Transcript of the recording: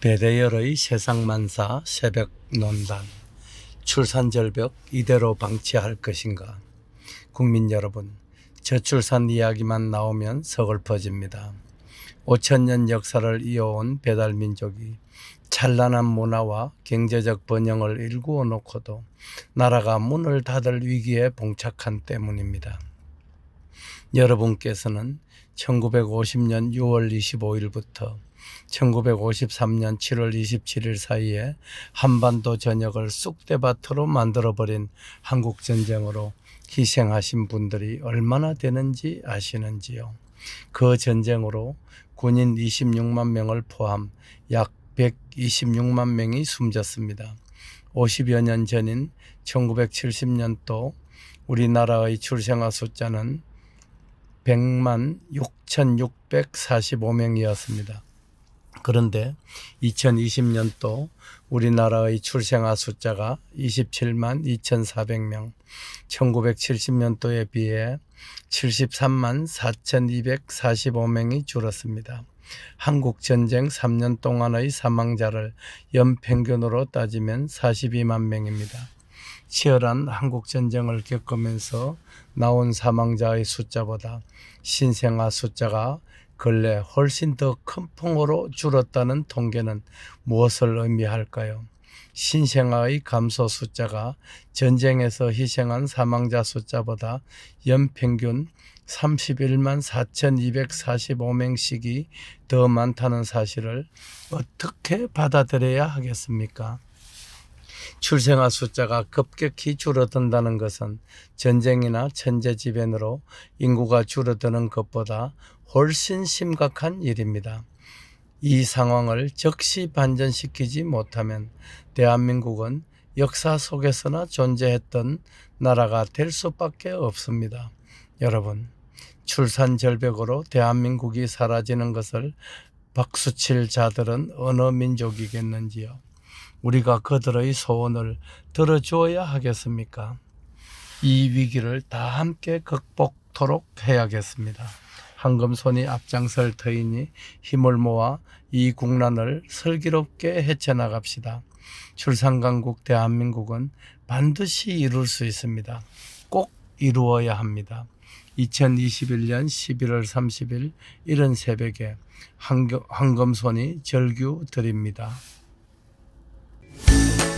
배대열의 세상만사 새벽 논단 출산절벽 이대로 방치할 것인가 국민 여러분 저출산 이야기만 나오면 서글퍼집니다. 5천년 역사를 이어온 배달민족이 찬란한 문화와 경제적 번영을 일구어 놓고도 나라가 문을 닫을 위기에 봉착한 때문입니다. 여러분께서는 1950년 6월 25일부터 1953년 7월 27일 사이에 한반도 전역을 쑥대밭으로 만들어버린 한국전쟁으로 희생하신 분들이 얼마나 되는지 아시는지요? 그 전쟁으로 군인 26만 명을 포함 약 126만 명이 숨졌습니다. 50여 년 전인 1970년도 우리나라의 출생아 숫자는 100만 6,645명이었습니다. 그런데 2020년도 우리나라의 출생아 숫자가 27만 2,400명, 1970년도에 비해 73만 4,245명이 줄었습니다. 한국 전쟁 3년 동안의 사망자를 연평균으로 따지면 42만 명입니다. 치열한 한국 전쟁을 겪으면서 나온 사망자의 숫자보다 신생아 숫자가 근래 훨씬 더 큰 폭으로 줄었다는 통계는 무엇을 의미할까요? 신생아의 감소 숫자가 전쟁에서 희생한 사망자 숫자보다 연평균 31만 4,245명씩이 더 많다는 사실을 어떻게 받아들여야 하겠습니까? 출생아 숫자가 급격히 줄어든다는 것은 전쟁이나 천재지변으로 인구가 줄어드는 것보다 훨씬 심각한 일입니다. 이 상황을 즉시 반전시키지 못하면 대한민국은 역사 속에서나 존재했던 나라가 될 수밖에 없습니다. 여러분, 출산 절벽으로 대한민국이 사라지는 것을 박수칠 자들은 어느 민족이겠는지요? 우리가 그들의 소원을 들어주어야 하겠습니까? 이 위기를 다 함께 극복토록 해야겠습니다. 황금손이 앞장설 터이니 힘을 모아 이 국난을 슬기롭게 헤쳐나갑시다. 출산강국 대한민국은 반드시 이룰 수 있습니다. 꼭 이루어야 합니다. 2021년 11월 30일 이른 새벽에 황금, 황금손이 절규 드립니다.